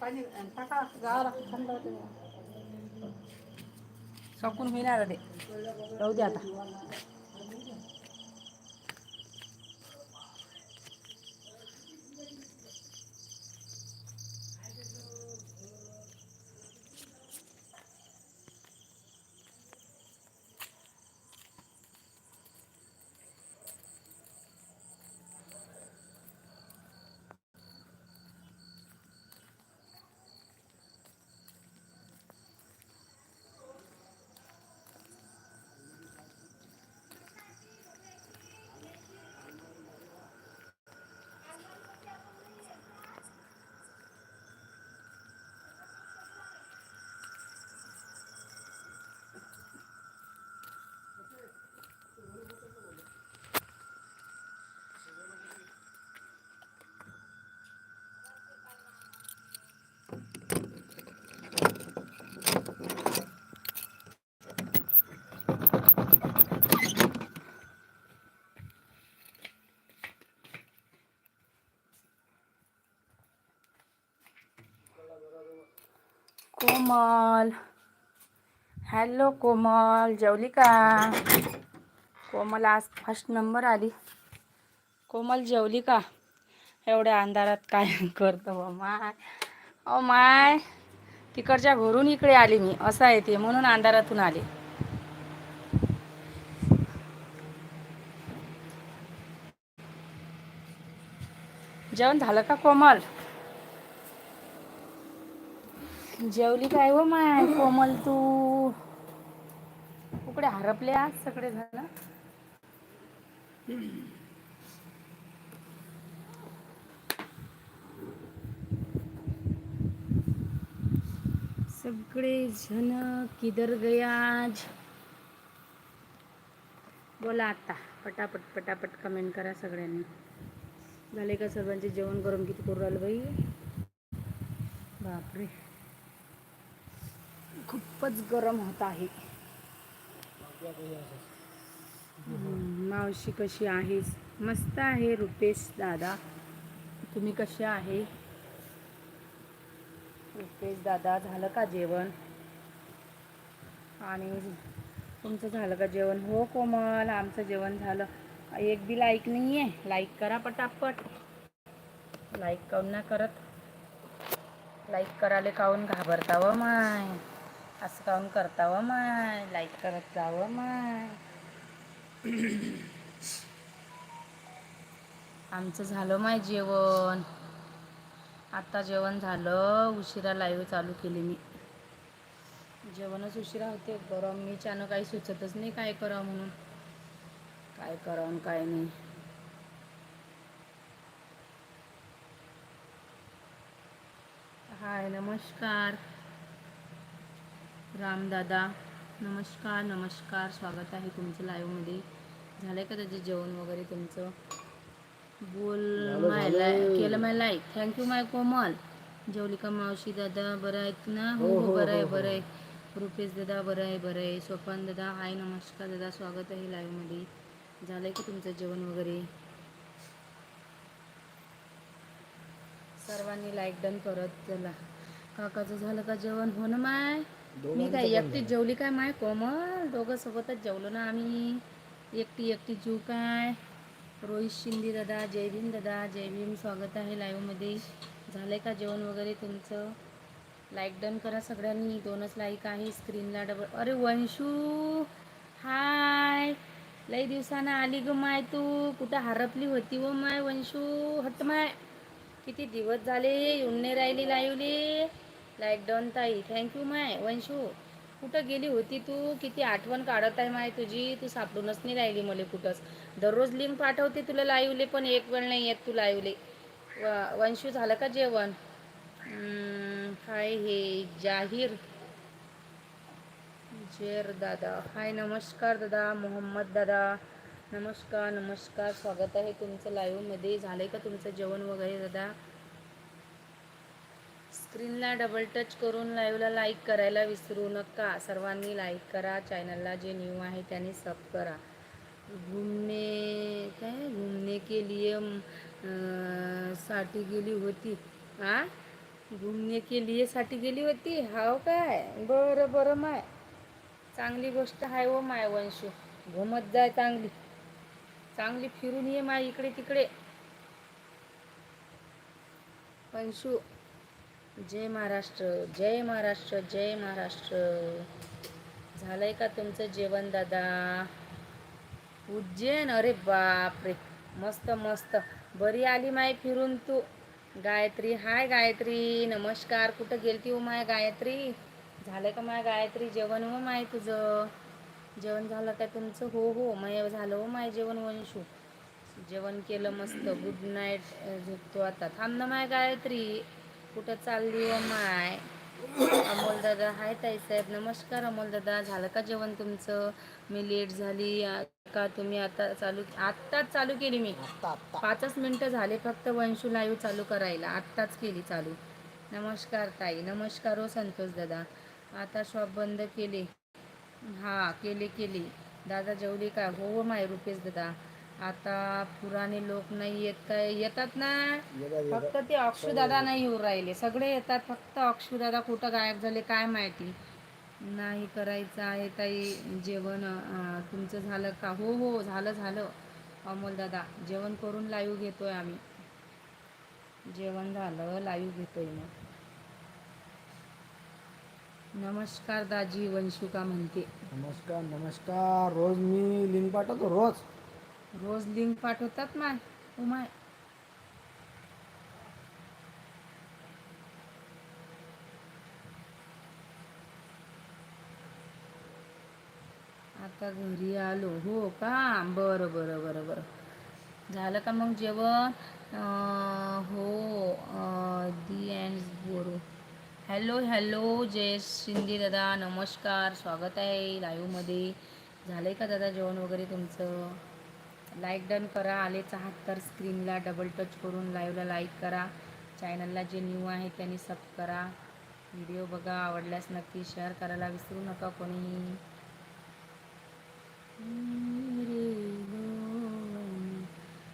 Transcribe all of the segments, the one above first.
पाणी टाका गावाला थंड होते सकून होईना ते. राहू दे आता. कोमल. हॅलो कोमल. जेवली का कोमल आज फर्स्ट नंबर आली. कोमल जेवली का एवढ्या अंधारात काय करतो बा माय? ओ माय तिकडच्या घरून इकडे आली मी. असं आहे ते म्हणून अंधारातून आले. जेवण झालं का कोमल? जेवली काय व माय कोमल तू? कुकडे हरपले आज सगळे झालं सगळे जण किधर गया आज? बोला आता पटापट पटापट कमेंट करा सगळ्यांनी. झाले का सर्वांचे जेवण करून किती करू राहिलं बाई? बापरे. खूपच गरम होत आहे. मावशी कशी आहेस? मस्त आहे रुपेश दादा. तुम्ही कसे आहे? रुपेश दादा झालं का जेवण? आणि तुमचं झालं का जेवण? हो कोमल आमचं जेवण झालं. एक बी लाईक नाही आहे लाईक करा पटापट. लाईक काऊन ना करत? लाईक करायला काऊन घाबरता व माय? असं काऊन करतावं माय? लाईक करत जावं माय. आमचं झालं माय जेवण. आता जेवण झालं. उशिरा लाईव्ह चालू केली मी. जेवणच उशिरा होते. गरम मी त्यानं काही सुचतच नाही काय करावं म्हणून. काय करावं काय नाही. हाय नमस्कार. रामदादा नमस्कार नमस्कार. स्वागत आहे तुमचं लाईव्हमध्ये झालं का त्याचे जेवण वगैरे तुमचं? बोल माय लाय केलं माय लाईक थँक्यू माय कोमल. जेवली का मावशी दादा बरं आहेत ना? हो हो बरं आहे बरं आहे. रुपेश दादा बरं आहे बरं आहे. सोपान दादा हाय नमस्कार दादा स्वागत आहे लाईव्हमध्ये झालं आहे का तुमचं जेवण वगैरे? सर्वांनी लाईक डन करत चला. काकाचं झालं का जेवण? हो ना माय? मी काय एकटीच जेवली काय माय कोमल? दोघं सोबतच जेवलो ना आम्ही. एकटी एकटी जीव काय? रोहित शिंदे दादा जय भीम दादा जय भीम स्वागत आहे लाईव्हमध्ये झालं का जेवण वगैरे तुमचं? लाईक डन करा सगळ्यांनी. दोनच लाईक आहे. स्क्रीनला डबल अरे वंशू! हाय लई दिवसानं आली ग माय तू. कुठं हरपली होती व माय वंशू? हट माय. किती दिवस झाले? येऊन नाही राहिली लाईवली लाईक डन ताई थँक्यू माय. वंशू कुठं गेली होती तू? किती आठवण काढत आहे माय तुझी? तू सापडूनच नाही राहिली मला कुठंच. दररोज लिंक पाठवते तुला लाईवले पण एक वेळ नाही येत तू लाईवले. व वंशू झालं का जेवण? हाय हे जाहीर. जेर दादा. हाय नमस्कार दादा. मोहम्मद दादा. नमस्कार नमस्कार. स्वागत आहे तुमचं लाईव्हमध्ये झालं आहे का तुमचं जेवण वगैरे दादा? स्क्रीनला डबल टच करून लाईव्हला लाईक करायला विसरू नका. सर्वांनी लाईक करा. चॅनलला जे न्यू आहे त्यांनी सब करा. घुमने काय? घुमने के लिए साठी गेली होती. हा घुमने के लिए साठी गेली होती? हाव काय? बरं बरं माय. चांगली गोष्ट आहे व हो माय वंशू. घुमत जाय चांगली. चांगली फिरून ये माय इकडे तिकडे वंशू जय महाराष्ट्र जय महाराष्ट्र जय महाराष्ट्र. झालंय का तुमचं जेवण दादा? उज्जैन अरे बापरे! मस्त मस्त. बरी आली माय फिरून तू. गायत्री हाय गायत्री. नमस्कार. कुठं गेलती हो माय गायत्री? झालं का माय गायत्री जेवण हो माय तुझं? जेवण झालं का तुमचं? हो हो. माय झालं हो माय जेवण वंशू. जेवण केलं मस्त. Good night. झोपतो आता. थांब ना माय गायत्री. कुठं चालली हो माय. अमोल दादा हाय ताईसाहेब नमस्कार अमोल दादा. झालं का जेवण तुमचं? मी लेट झाली. का तुम्ही आता चालू आत्ताच चालू केली मी. पाचच मिनटं झाले फक्त वंशू लाईव्ह चालू करायला. आत्ताच केली चालू. नमस्कार ताई. नमस्कार हो संतोष दादा. आता शॉप बंद केले. हा केले केले. दादा जेवली का? हो हो माय रुपेश दादा. आता पुराणे लोक नाही येत काय येतात ना. फक्त ते अक्षुदादा नाही येऊ राहिले. सगळे येतात फक्त अक्षुदादा कुठं गायब झाले काय माहिती. नाही करायचं आहे ताई जेवण तुमचं झालं का? हो हो झालं झालं. अमोल दादा जेवण करून लाईव्ह घेतोय आम्ही. जेवण झालं लाईव्ह घेतोय मग. नमस्कार दाजी वंशुका म्हणते. नमस्कार नमस्कार. रोज मी लिंक पाठवतो रोज. रोज लिंक पाठवतात माय. हो माय. आता घरी आलो. हो का? बरं बरं बरं बरं. झालं का मग जेवण? हो दी अँड बोरो. हॅलो हॅलो जय शिंदे दादा. नमस्कार. स्वागत आहे लाईव्हमध्ये. झालं आहे का दादा जेवण वगैरे तुमचं? लाईक डन करा आलेच आहात तर स्क्रीनला डबल टच करून लाईव्हला लाईक करा. चॅनलला जे न्यू आहे त्यांनी सब करा. व्हिडिओ बघा आवडल्यास नक्की शेअर करायला विसरू नका कोणीही.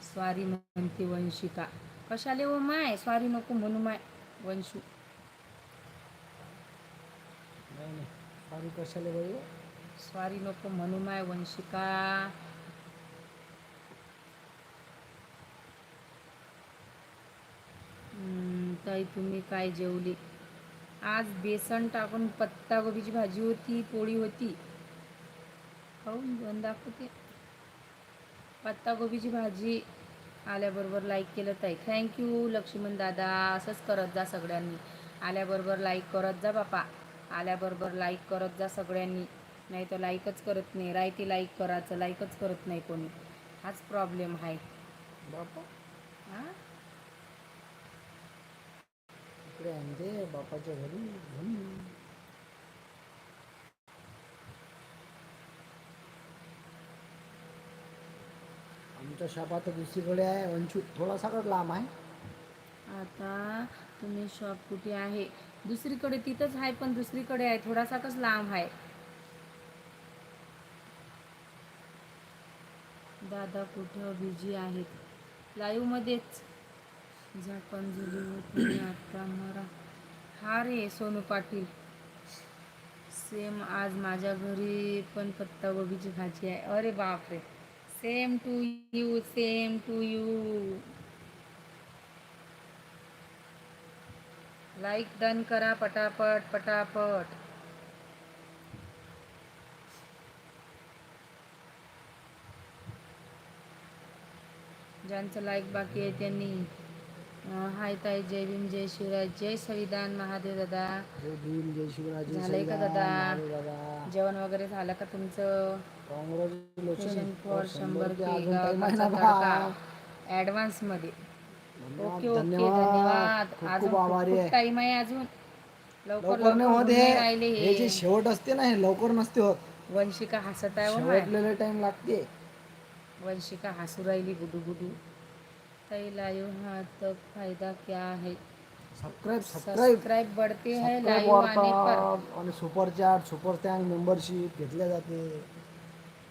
स्वारी म्हणते वंशिका. कशाले हो माय? स्वारी नको म्हणू माय वंशू. सॉरी कशाला हो? स्वारी नको म्हणू माय वंशिका. ताई तुम्ही काय जेवली? आज बेसन टाकून पत्ताकोबीची भाजी होती पोळी होती. खाऊन दाखवते. पत्ताकोबीची भाजी आल्याबरोबर लाईक केलं ताई. थँक्यू लक्ष्मण दादा. असंच करत जा सगळ्यांनी. आल्याबरोबर लाईक करत जा बापा. आल्याबरोबर लाईक करत जा सगळ्यांनी. नाही तर लाईकच करत नाही. राहते लाईक करायचं लाईकच करत नाही कोणी. हाच प्रॉब्लेम आहे. बापा. हां? इकडे आणते बापाच्या घरी घरी. आमच्या शॉप आता दुसरीकडे आहे वंशू थोडासाच लांब आहे. आता तुम्ही शॉप कुठे आहे? दुसरीकडे तिथंच आहे पण दुसरीकडे आहे थोडासा लांब आहे. दादा कुठं बिझी आहेत? लाईव्ह मध्येच झाकण झाली होती आता मरा. हा रे सोनू पाटील. सेम आज माझ्या घरी पण पत्ता गोबीची भाजी आहे. अरे बापरे. Same to you same to you like done करा पटापट पटापट. ज्यांचं लाईक बाकी आहे त्यांनी. हाय ताई जय भीम जय शिवराय जय संविधान महादेव दादा. जय भीम जय शिवराज झालंय का दादा? जेवण वगैरे झालं का तुमचं? कॉंग्रॅच्युलेशन फॉर शंभर तडका. बा. ॲडव्हान्समध्ये. ओके ओके धन्यवाद. अजून टाइम आहे. अजून. लवकर लवकर राहिले हे. हे जे हे. शेवट असते ना हे लवकर नसते होत. वंशिका हसत आहे हो टाइम लागते. वंशिका हसू राहिली गुडू गुडू. सही लाइव हाँ तो फायदा क्या है? सब्सक्राइब सब्सक्राइब बढ़ते है लाइव आने पर। आणि super chat super thanks membership घेतल्या जाते.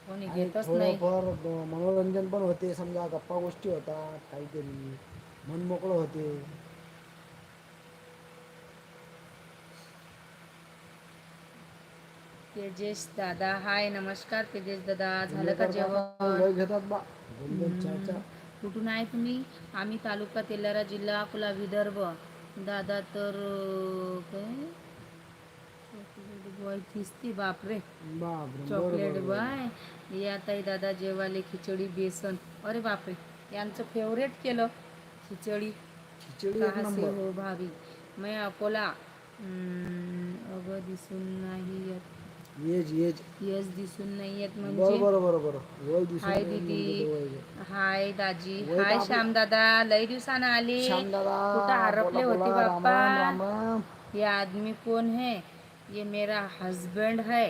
कोणी आणि घेतच नाही. थोडंफार मनोरंजन पण होते समजा गप्पा गोष्टी होतात काहीतरी मन मोकळं होते. तेजेश दादा हाय नमस्कार तेजेश दादा. झालं का जेवण? घेतात बा. दोन दोन चार चार कुठून आहे तुम्ही? आम्ही तालुका तेलारा जिल्हा अकोला विदर्भ. दादा तर काय? चॉकलेट बॉय दिसते बापरे. Chocolate boy. या ताई दादा जेवाले खिचडी बेसन. अरे बापरे यांचं फेवरेट केलं. खिचडी. खिचडी हो भाभी मैं अकोला. अगं दिसून नाही येत. येज येज यस दिसून नाही येत बरं म्हणजे बरं बरं बरं। वय दिसून हाय नाही दीदी। म्हणजे ते वय हाय दाजी। वय हाय. श्याम दादा। दिवसानं आले। श्याम दादा कुठं हरपले बोला, होते बोला, राम बाप्पा? राम राम। राम ये आदमी कौन है? ये मेरा हस्बैंड है।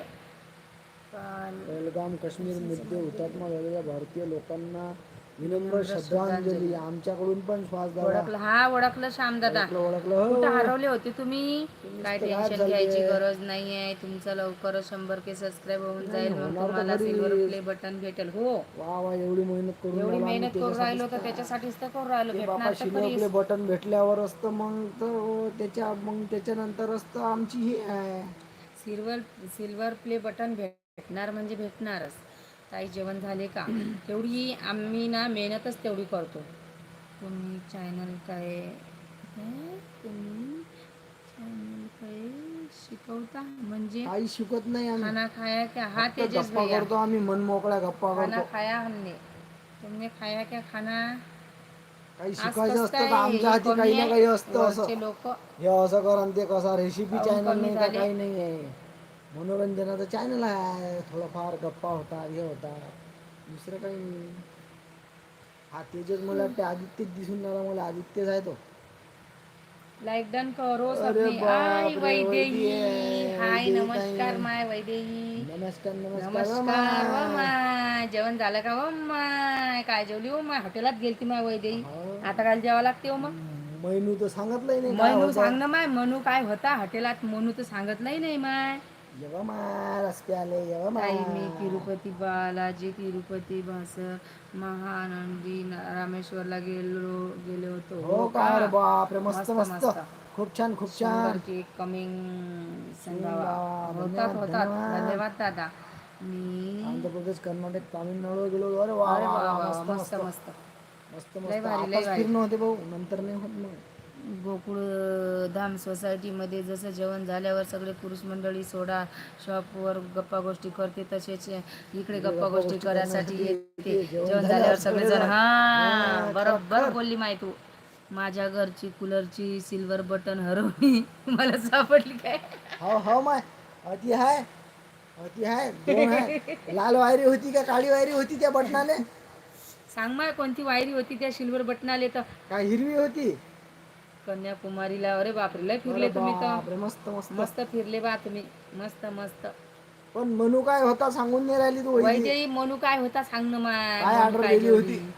काल पहलगाम काश्मीर मध्ये हुतात्मा झालेल्या भारतीय लोकांना विनम्र श्रद्धांजली. आमच्याकडून पण श्वास ओळखलं हा ओळखलं श्याम दादा ओळखलं ओळखलं कुठं हो हरवले होते तुम्ही? काय तर टेन्शन झाले. घ्यायची गरज नाहीये. तुमचं लवकरच शंभर के सबस्क्राईब होऊन जाईल मग होणार तर तुम्हाला. सिल्वर प्ले बटन भेटेल हो. वा वा एवढी मेहनत करून एवढी राहिलो आम्ही मेहनत करून त्याच्यासाठीच राहिलो तर तर. त्याच्यासाठीच तर करून राहिलो. ते भेटणार तर बटन भेटल्यावर असतं मग तर हो, त्याच्या मग त्याच्यानंतरच तर आमची ही आहे सिल्वर सिल्वर प्ले बटन भेटणार म्हणजे भेटणारच. ताई जेवण झाले का? तेवढी आम्ही ना मेहनतच तेवढी करतो. तुम्ही चॅनल काय? तुम्ही चॅनल काय शिकवता? म्हणजे काही शिकत नाही आम्ही. खाना खाया क्या? हा फक्त तेजस गप्पा भैया. करतो आम्ही मन मोकळ्या गप्पा खाना करतो. खाया हमने. तुमने खाया क्या खाना? काही शिकायचं असतं तर काय आमच्या हाती कमी काही ना? काही असतं असं. लोक? हे असं कर आणि ते कसा रेसिपी चॅनल नाही का झाले? काही नाही आहे. मनोरंजनाचं चॅनल आहे. थोडंफार गप्पा होतात हे होतात दुसरं काही नाही. हा तेजस मला वाटते आदित्यच दिसून राहिला. मला आदित्यच आहे तो. लाईक डन करो अरे सबने. बाप आय रे, वैदेही. वैदेही, हाय वैदेही नमस्कार ताई. माय वैदेही. नमस्कार नमस्कार. नमस्कार व वा माय. जेवण झालं का व माय काय जेवली हो माय हॉटेलात गेलती माय वैदेही. हो. आता काय जेवा लागते हो मग मैनू तर सांगितलंय नाही काय मनू होतं. सांग ना माय. मनू काय होता? हॉटेलात मनू तर सांगितलंय नाही जेव्हा माय. ताई मी तिरुपती बालाजी तिरुपती भासर महानंदी रामेश्वरला गेलो गेले होतो. हो का? अरे बापरे मस्त मस्त. खूप छान खूप छान. केक कमिंग धन्यवाद, होतात होतात धन्यवाद. दादा. मी आंध्र प्रदेश कर्नाटक तामिळनाडू गेलो अरे वा अरे वा, वा वा, वा. मस्त मस्त मस्त. मस्त. मस्त लय मस्त. भारी, लय आताच भारी. फिरणं होते भाऊ. नंतर नाही होत मग. गोकुळ धाम सोसायटीमध्ये जसं जेवण झाल्यावर सगळे पुरुष मंडळी सोडा शॉपवर गप्पा गोष्टी करते तसेच इकडे गप्पा गोष्टी करायसाठी येते. जेवण झाल्यावर सगळेजण हा बरोबर बोलली माही तू. माझ्या घरची कूलरची सिल्वर बटन हरवली. मला सापडली काय? हो हो माय. अति हाय. अति हाय. लाल वायरी होती का काळी वायरी होती त्या बटनाने? सांग माय कोणती वायरी होती त्या सिल्वर बटनाले तर. काय हिरवी होती? कन्याकुमारीला. अरे बापरे लय फिरले तुम्ही तर. बापरे, मस्त मस्त. मस्त फिरले बा तुम्ही. मस्त मस्त. पण मनू काय होता सांगून नाही राहिली तू वहिनी. मनू काय होता सांग ना माय. काय मनू order काय दिली जेवली? होती?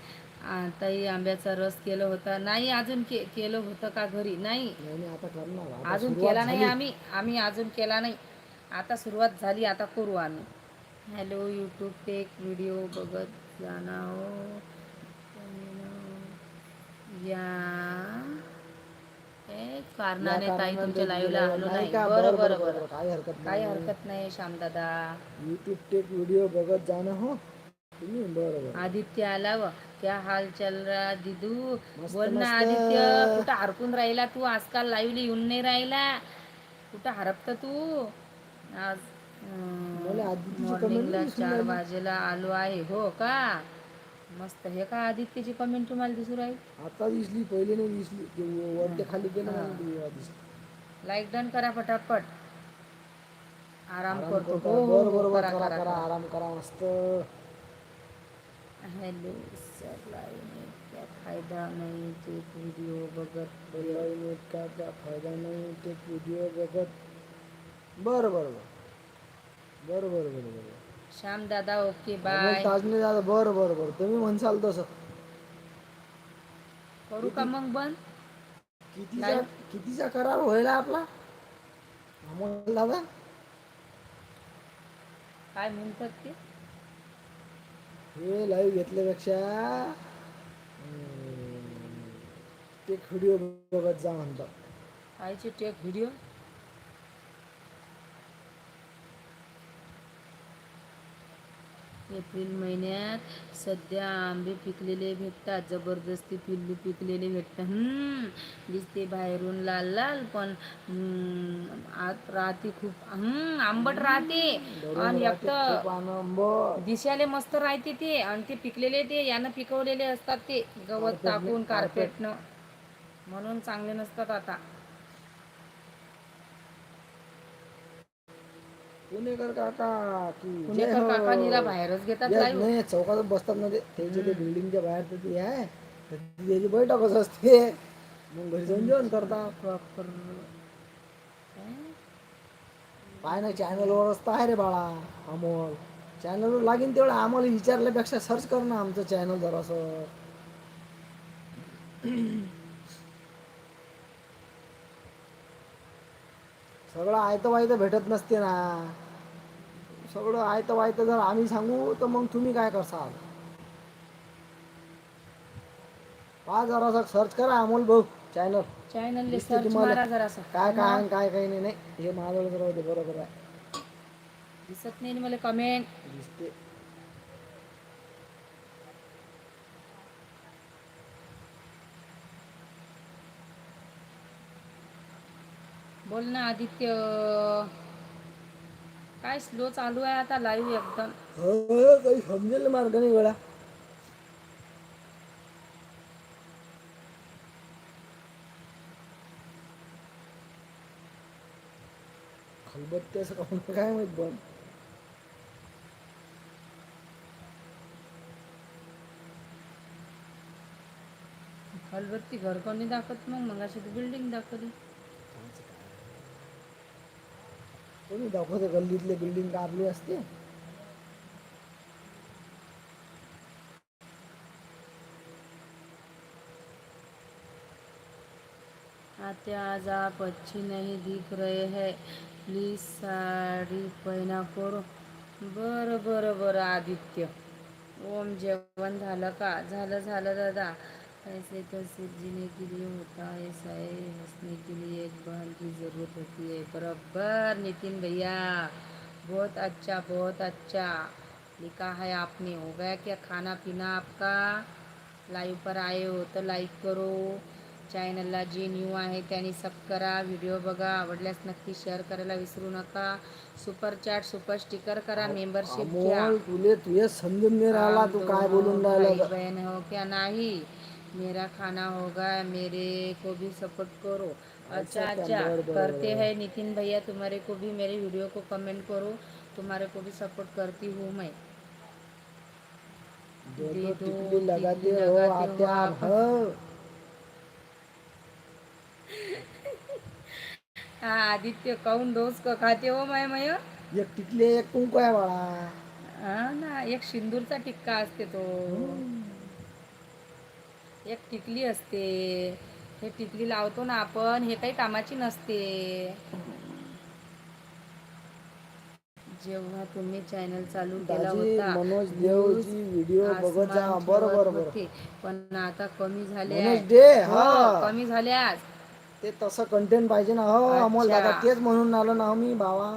आ, ताई आंब्याचा रस केलं होता. नाही अजून के केलं होतं का घरी? नाही. नाही नाही, आता करणार. आता अजून सुरुवात केला नाही झाली. आम्ही. आम्ही अजून केला नाही. आता सुरुवात झाली आता करू आम्ही. हॅलो यूट्यूब पे एक व्हिडिओ बघत जाना हो. या. कारणाने ताई तुमच्या लाईव्हला. आलो नाही? बरं काही हरकत काही नाही. हरकत नाही श्यामदादा. युट्यूब टेक व्हिडिओ बघत जाणं हो. तुम्ही आदित्य आला व. क्या हाल चल रहा दिदू? बोल ना. आदित्य. कुठं हरकून राहिला तू? आजकाल लाईव्हली येऊन नाही राहिला. कुठं हरपत तू? आज मॉर्निंगला चार. वाजेला आलो आहे. हो का? मस्त. हे का आदित्यची कमेंट तुम्हाला दिसू राहील? आता दिसली पहिले नाही दिसली. ते खाली गेलं हा. म्हणून ती वेळा दिसली. लाईक डन करा पटापट. आराम आराम करतो. करता. हो बरं हो बरं करा बरं करा करा करा. करा आराम करा मस्त. हॅलो सर लाईव्ह क्या फायदा नाही ते व्हिडिओ बघत बोलावं नाही का त्या फायदा नाही ते व्हिडिओ बघत बरं बरं. बरं बरं बरं बरं बरं. श्याम दादा ओके बाय ताजने दादा बरं बरं बरं. तुम्ही म्हणसाल तसं. करू का मग बंद? कितीचा? कितीचा करार व्हायला आपला? अमोल दादा? काय म्हणतात ते? हे लाईव्ह घेतल्यापेक्षा ते व्हिडिओ बघत जा म्हणतात. कायचे टेक व्हिडिओ एप्रिल महिन्यात सध्या आंबे पिकलेले भेटतात जबरदस्ती पिल्लू पिकलेले भेटतात. हम्म, दिसते बाहेरून लाल लाल पण हम्म, आत राहते खूप. हम्म, आंबट राहते. आणि दिसायला मस्त राहते ते. आणि ते पिकलेले ते यानं पिकवलेले असतात ते. गवत टाकून कार्पेट. कार्पेटनं. म्हणून चांगले नसतात आता. पुणेकर काका की जय पुणेकर हो. काका निरा बाहेरच घेतात या- लाईव्ह नाही चौकात बसतात ना ते. त्यांच्या ते बिल्डिंगच्या बाहेर तर ते आहे. तर ती त्याची बैठकच असते. मग घरी जाऊन जेवण करतात प्रॉपर. पाय ना चॅनलवर असतं आहे रे बाळा अमोल. चॅनलवर लागेल तेवढं आम्हाला विचारल्यापेक्षा सर्च कर ना आमचं चॅनल जरासं. सगळं आयतं वायतं भेटत नसते ना. सगळं आयतं वायतं जर आम्ही सांगू तर मग तुम्ही काय करसाल? पहा जरासा सर्च करा अमोल भाऊ चॅनल चॅनल काय काय काय काही नाही नाही. हे जरा होते बरोबर आहे. दिसत नाही ना मला कमेंट दिसते. बोल ना आदित्य. काय स्लो चालू आहे आता लाईव्ह एकदम. हो काही समजेल मार्ग नाही वेळा खलबत्ते असं काहून काय माहीत पण. खलबत्ती घर कोणी दाखवत मग मग अशी बिल्डिंग दाखवली. कोणी दाखवते? गल्लीतले बिल्डिंग काढली असते. आत्या आज आप अच्छी नहीं दिख रहे हैं। प्लीज साडी पहिना करो। बरं बरं बरं आदित्य। ओम जेवण झालं का? झालं झालं दादा. ऐसे तो सिर्फ जीने के लिए होता है ऐसा है हंसने के लिए एक बाल की ज़रूरत होती है। बराबर नितिन भैया बहुत अच्छा बहुत अच्छा। लिखा है आपने हो गया क्या खाना पीना आपका? लाईव्ह पर आए हो तर लाईक करो। चॅनलला जे न्यू आहे त्यांनी सब करा व्हिडिओ बघा आवडल्यास नक्की शेअर करायला विसरू नका. सुपर चॅट सुपर स्टिकर करा मेंबरशिप घ्या. तुले तुझे समजून नाही राहिला तू काय बोलून राहिला? बहन हो क्या नहीं? मेरा खाना होगा मेरे को भी सपोर्ट करो। अच्छा अच्छा, करते हैं नितिन भैया तुम्हारे को भी मेरे वीडियो को कमेंट करो। तुम्हारे को भी सपोर्ट करती हूँ मैं। दे दो दो, टिकली लगाते हो आप। हाँ। आदित्य कौन डोस को खाते हो मैं मैं एक टिकली एक कुंकू आहे बाळा हा ना एक सिंदूरचा टिक्का असते तो। एक टिकली असते. हे टिकली लावतो ना आपण हे काही कामाची नसते. जेव्हा तुम्ही चॅनल चालू केला दाजी होता मनोज देवची व्हिडिओ बघत जा. आसमान बरं ठेवत बरं बरं. होते. पण आता कमी झाले मनोज आहे. दे हो, हा. कमी झाल्यास ते तसं कंटेंट पाहिजे ना. हो अमोल अच्छा. दादा तेच म्हणून आलो ना मी बाबा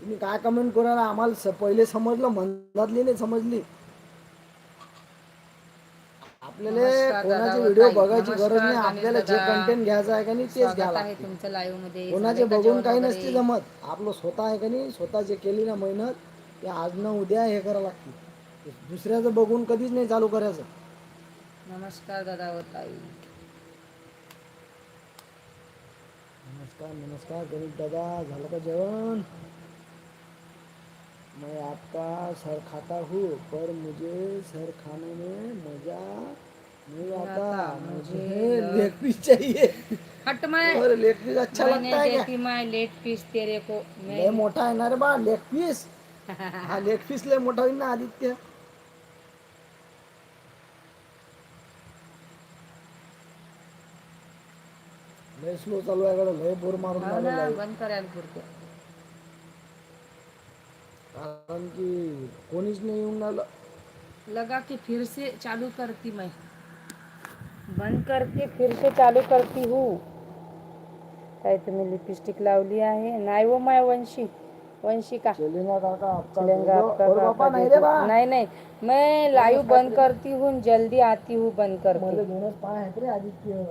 तुम्ही काय कमेंट करायला आम्हाला स- पहिले समजलं मनातली नाही समजली. आपल्याला कोणाचे व्हिडिओ. बघायची गरज नाही. आपल्याला जे. कंटेंट घ्यायचं आहे का नाही तेच घ्या स्वागत आहे लागते. तुमचं लाईव्हमध्ये. कोणाचे बघून काही? नसते जमत. आपलं स्वतः आहे का नाही स्वतः जे केली ना मेहनत ते आज न उद्या हे करावं लागते. दुसऱ्याचं बघून कधीच नाही चालू करायचं. नमस्कार दादा ताई नमस्कार नमस्कार गणेश दादा झालं का जेवण? मैं आपका सर खाता हूँ पर मुझे सर खाने में मजा लेग पीस चाहिए। हट मैं। और लेग पीस अच्छा लगता है क्या? मैं लेट पीस तेरे को मैं मोठा आहे ना रे बा लेग पीस हा लेग पीस लय मोठा होईल ना आदित्य। लय स्लो चालू आहे कडे लय बोर मारून आहे. बंद करायला पुरते. कारण की कोणीच नाही येऊन राहिलं. लगा के फिर से चालू करती मैं. बंद करके फिर से चालू करती हूँ। काय तुम्ही लिपस्टिक लावली आहे नाही वो माय वंशी वंशिका चलेगा काका आपका चलेगा आपका काका नाही रे बा नहीं नहीं मैं लाइव बंद करती हूँ जल्दी आती हूँ बंद करके। पाय आहेत रे आदित्य।